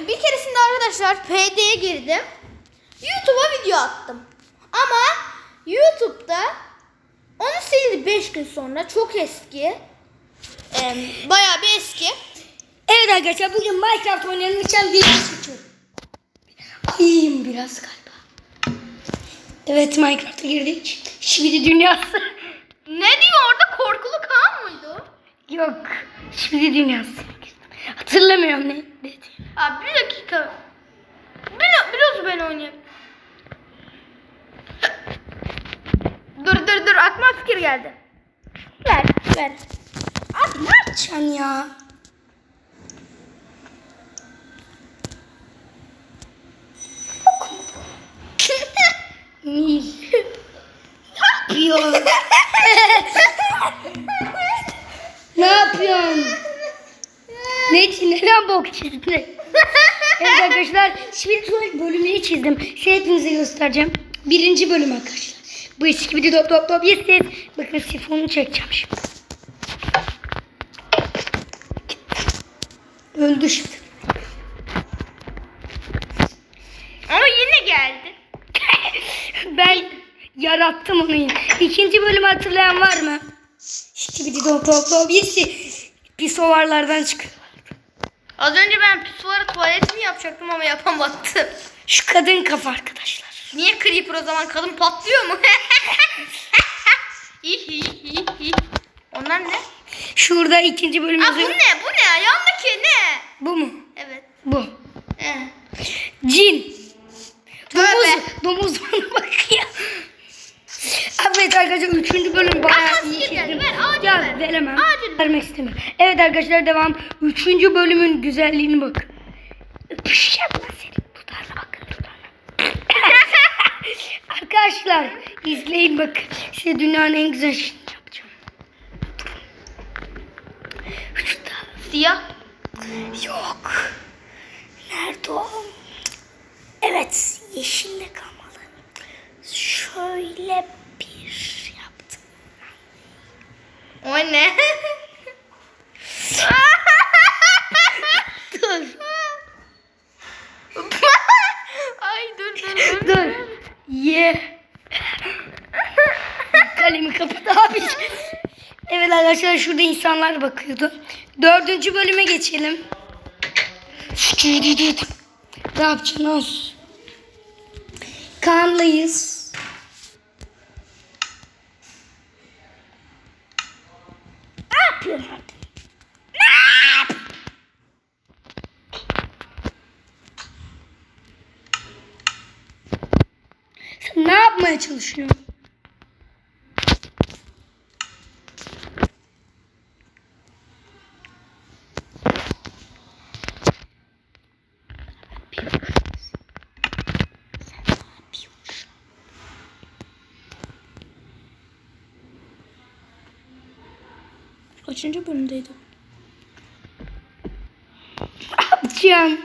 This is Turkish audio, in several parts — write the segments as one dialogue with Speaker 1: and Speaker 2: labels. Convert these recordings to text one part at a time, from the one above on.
Speaker 1: bir, bir keresinde arkadaşlar PD'ye girdim. YouTube'a video attım. Ama YouTube'da onu sildi 5 gün sonra. Çok eski. Ee, bayağı bir eski.
Speaker 2: Evet arkadaşlar bugün Minecraft oynayalım. Lütfen bir çekiyorum. İyiyim biraz galiba. Evet Minecraft'a girdik. Şimdi dünyası.
Speaker 1: Ne diyor orada korkulu kan mıydı?
Speaker 2: Yok. Şimdi dünyası. Hatırlamıyorum ne dedi.
Speaker 1: Abi bir dakika. Biraz, biraz ben oynayayım. Dur dur dur aklıma fikir geldi. Ver ver.
Speaker 2: Abi ne yapacaksın ya? Neden bok çizdin? evet arkadaşlar tuvalet bölümünü çizdim. Size hepinize göstereceğim. Birinci bölüm arkadaşlar. Bu eski bir top top top yes yes. Bakın sifonu çekeceğim şimdi. Öldü şimdi.
Speaker 1: Ama yine geldi.
Speaker 2: ben yarattım onu yine. İkinci bölümü hatırlayan var mı? Bir top top top yes yes. Pisovarlardan çıkıyor.
Speaker 1: Az önce ben pisuarı tuvalet mi yapacaktım ama yapamadım.
Speaker 2: Şu kadın kafa arkadaşlar.
Speaker 1: Niye creeper o zaman kadın patlıyor mu? Onlar ne?
Speaker 2: Şurada ikinci bölüm
Speaker 1: Aa bu ne? Bu ne? Yandaki ne?
Speaker 2: Bu mu?
Speaker 1: Evet.
Speaker 2: Bu.
Speaker 1: Ee.
Speaker 2: Cin. Domuz,
Speaker 1: Tövbe.
Speaker 2: domuz bana bakıyor. Evet arkadaşlar üçüncü bölüm bayağı
Speaker 1: Aa,
Speaker 2: iyi
Speaker 1: sikir geldi.
Speaker 2: çizdim.
Speaker 1: Ver, acil
Speaker 2: Ya
Speaker 1: ver.
Speaker 2: veremem.
Speaker 1: Acil.
Speaker 2: Vermek istemiyorum. Evet arkadaşlar devam. Üçüncü bölümün güzelliğini bak. Öpüşeceğim ben seni. Dudağına bakın dudağına. arkadaşlar izleyin bak. Size dünyanın en güzel şeyini yapacağım. Şurada.
Speaker 1: Siyah.
Speaker 2: Yok. Nerede o? Evet, yeşille kalmalı. Şöyle bir yaptım.
Speaker 1: O ne?
Speaker 2: Dur.
Speaker 1: Ay dur dur dur.
Speaker 2: Dur. Ye. Kalemi kapat abi. Evet arkadaşlar şurada insanlar bakıyordu. Dördüncü bölüme geçelim. Ne yapacaksınız? Kaan'layız. Ne yapıyorsun artık? Ne yap? Sen ne çalışıyorsun?
Speaker 1: Kaçıncı bölümdeydi?
Speaker 2: Yapacağım.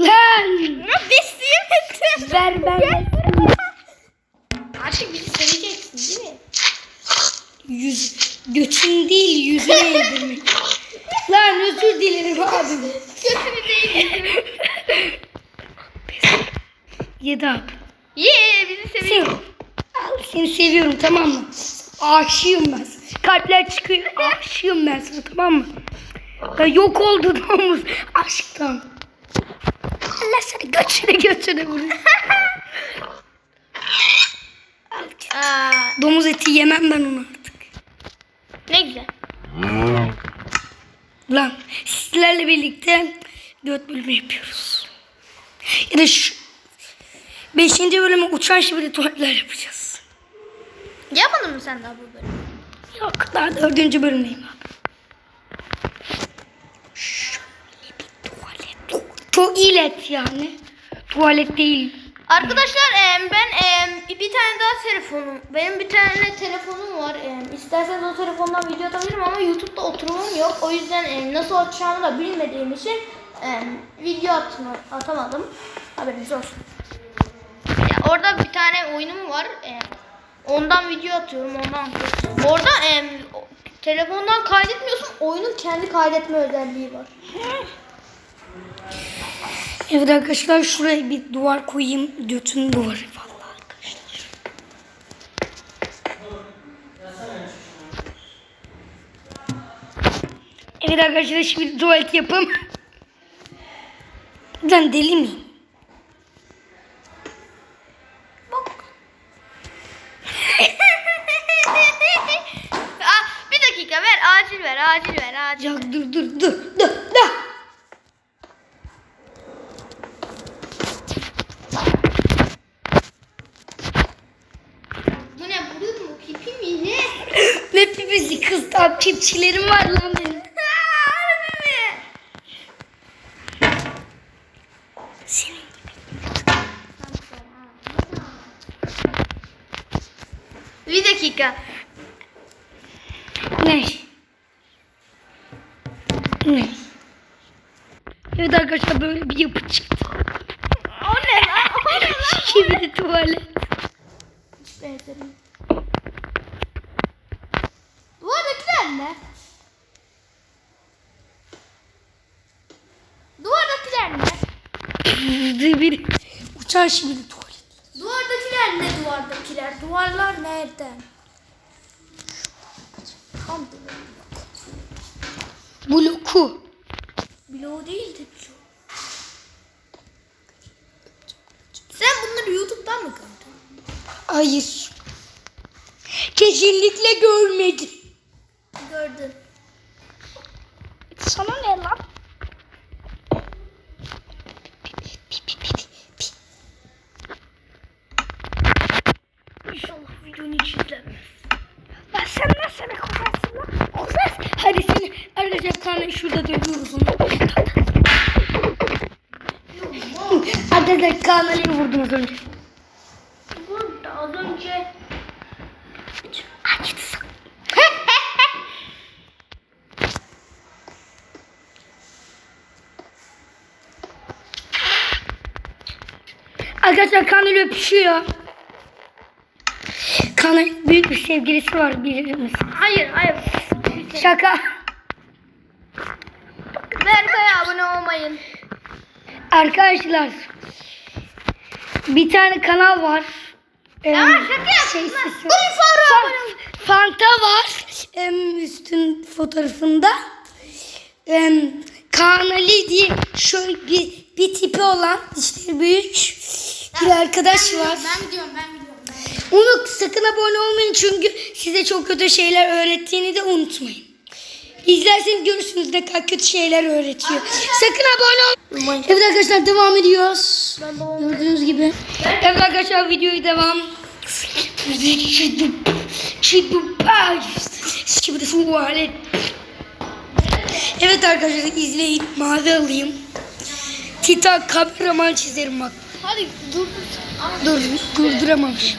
Speaker 2: Lan!
Speaker 1: Ama besleyemedim.
Speaker 2: Ver ben.
Speaker 1: Artık bizi seveceksin değil mi?
Speaker 2: Yüz, götün değil yüzüne yedirmek. Lan özür dilerim abi.
Speaker 1: Kötü değil.
Speaker 2: Yedi abi.
Speaker 1: Ye bizi seviyor.
Speaker 2: al seni seviyorum tamam mı? Aşığım ben sana. Kalpler çıkıyor. Aşığım ben sana tamam mı? Ya yok oldu domuz aşktan. Allah seni. Al canım.
Speaker 1: Aa,
Speaker 2: Domuz eti yemem ben onu artık.
Speaker 1: ne güzel.
Speaker 2: Lan sizlerle birlikte dört bölümü yapıyoruz. Ya da şu beşinci bölümü uçan şibili tuvaletler yapacağız.
Speaker 1: Yapmadın mı sen daha bu bölümü?
Speaker 2: Yok daha dördüncü bölümdeyim abi. Şöyle bir tuvalet. Çok ilet yani. Tuvalet değil.
Speaker 1: Arkadaşlar em, ben em, bir tane daha telefonum, benim bir tane telefonum var. Em, İsterseniz o telefondan video atabilirim ama YouTube'da oturumum yok. O yüzden em, nasıl atacağımı da bilmediğim için em, video atma, atamadım. Haberiniz olsun. Ya, orada bir tane oyunum var. em, ondan video atıyorum, ondan atıyorum. Orada o- telefondan kaydetmiyorsun, oyunu Bunun kendi kaydetme özelliği var.
Speaker 2: Evet arkadaşlar şuraya bir duvar koyayım. Götün duvarı vallahi arkadaşlar. Evet arkadaşlar şimdi tuvalet yapım. Ben deli miyim?
Speaker 1: Bak. ah, bir dakika ver acil ver acil ver acil.
Speaker 2: Ya dur dur dur dur dur.
Speaker 1: Bu ne burun mu pipi mi ne?
Speaker 2: Pipisi kız takipçilerim var lan benim.
Speaker 1: Bir dakika.
Speaker 2: Ne? Ne? Evet arkadaşlar böyle bir yapı çıktı.
Speaker 1: O ne lan? O ne lan?
Speaker 2: Gibi de tuvalet.
Speaker 1: Hiç benzemiyor. Ne? Duvardakiler ne?
Speaker 2: Bir uçan şimdi tuvalet.
Speaker 1: Duvardakiler ne duvardakiler? Duvarlar nereden? Tam
Speaker 2: Bloku.
Speaker 1: bloğu değildi bloğu. Sen bunları YouTube'dan mı gördün?
Speaker 2: Hayır. Kesinlikle görmedim.
Speaker 1: Gördüm.
Speaker 2: Sana ne lan? İnşallah videonu hiç izlemez. Lan sen nasıl bir kuzansın lan? Kuzas. Hadi seni arkadaşlar kanı şurada dövüyoruz onu. Arkadaşlar kanalıyı vurdum az önce.
Speaker 1: Burada az önce
Speaker 2: Acıdı Arkadaşlar Kanal öpüşüyor. Kanal büyük bir sevgilisi var birimiz.
Speaker 1: Hayır hayır.
Speaker 2: Şaka.
Speaker 1: Berkay'a abone olmayın.
Speaker 2: Arkadaşlar bir tane kanal var. Em,
Speaker 1: Ya şaka
Speaker 2: şey,
Speaker 1: abone ol.
Speaker 2: Fanta var em, üstün fotoğrafında. Em, Kaan Ali diye şöyle bir, bir tipi olan dişleri büyük bir arkadaş var.
Speaker 1: Ben gidiyorum ben gidiyorum.
Speaker 2: Onu sakın abone olmayın çünkü size çok kötü şeyler öğrettiğini de unutmayın. İzlerseniz görürsünüz ne kadar kötü şeyler öğretiyor. Sakın abone olmayın. Evet arkadaşlar devam ediyoruz.
Speaker 1: Ben.
Speaker 2: Gördüğünüz gibi. Evet arkadaşlar videoyu devam. Evet arkadaşlar izleyin. Mavi alayım. Titan kameraman çizerim bak.
Speaker 1: Hadi dur.
Speaker 2: Dur durduramamış.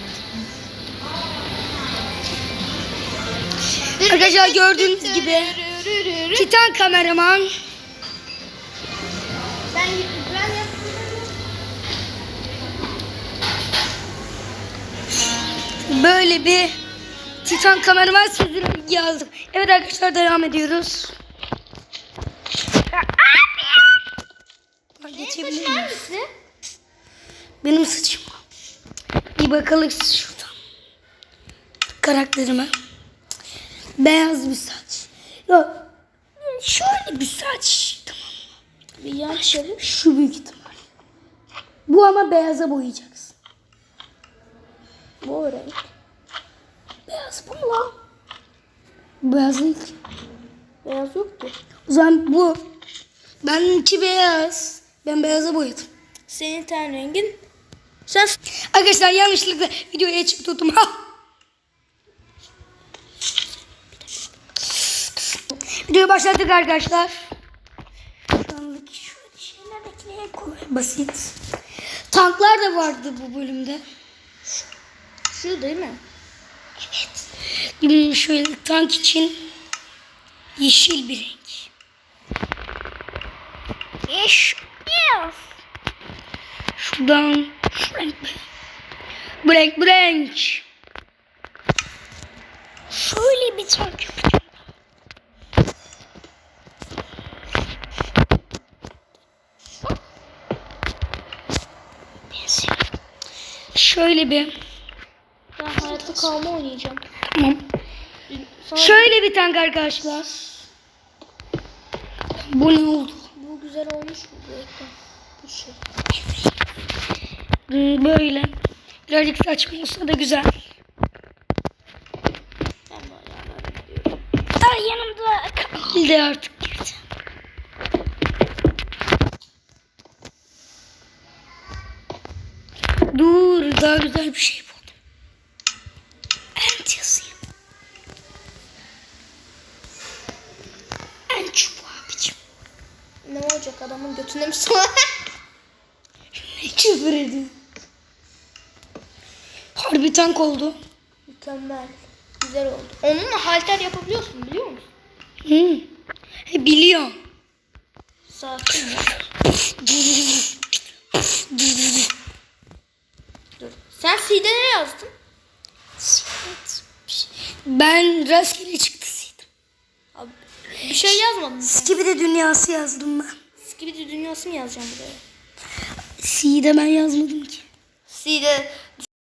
Speaker 2: Arkadaşlar gördüğünüz gibi Titan kameraman
Speaker 1: Ben ben yaptım.
Speaker 2: böyle bir Titan kameraman sözünü yazdım. Evet arkadaşlar devam ediyoruz. Bak, Geçebilir miyim? Benim saçım. Bir bakalım şuradan. Karakterime. Beyaz bir saç. Yok. Şöyle bir saç. Tamam.
Speaker 1: Bir yan şöyle.
Speaker 2: Şu büyük ihtimal. Bu ama beyaza boyayacaksın.
Speaker 1: Bu renk.
Speaker 2: Beyaz bu mu lan? Beyaz değil ki.
Speaker 1: Beyaz yoktu.
Speaker 2: O zaman bu. Benimki beyaz. Ben beyaza boyadım.
Speaker 1: Senin ten rengin. Sen
Speaker 2: Arkadaşlar yanlışlıkla videoyu açıp tuttum. Videoyu başlattık arkadaşlar. Şu andaki şu şeylerdeki kolay basit. Tanklar da vardı bu bölümde.
Speaker 1: şu değil mi?
Speaker 2: Evet. Hmm, Şöyle tank için yeşil bir renk. Yeşil. Şuradan. Frank. Frank Frank. Şöyle bir takip edeceğim. Şöyle bir.
Speaker 1: Ben hayatta kalma oynayacağım.
Speaker 2: Tamam. Şöyle bir tank arkadaşlar. Bu ne oldu?
Speaker 1: Bu güzel olmuş bu. Bu şey.
Speaker 2: Hmm, Böyle. Birazcık saçma olsa da güzel. Ay yanımda kaldı artık. Dur daha güzel bir şey buldum. Ent yazayım. Ent çubuğu abicim.
Speaker 1: Ne olacak adamın götüne mi soğan?
Speaker 2: Küfür ediyor. Harbi tank oldu.
Speaker 1: Mükemmel. Güzel oldu. Onunla halter yapabiliyorsun biliyor musun?
Speaker 2: Hı. He, biliyorum.
Speaker 1: Sakin ya. Dur. Sen C'de ne yazdın?
Speaker 2: Ben rastgele çıktısıydım.
Speaker 1: Abi, bir şey yazmadın mı?
Speaker 2: Skibidi dünyası yazdım ben.
Speaker 1: Skibidi dünyası mı yazacağım buraya?
Speaker 2: C'yi ben yazmadım ki.
Speaker 1: C'de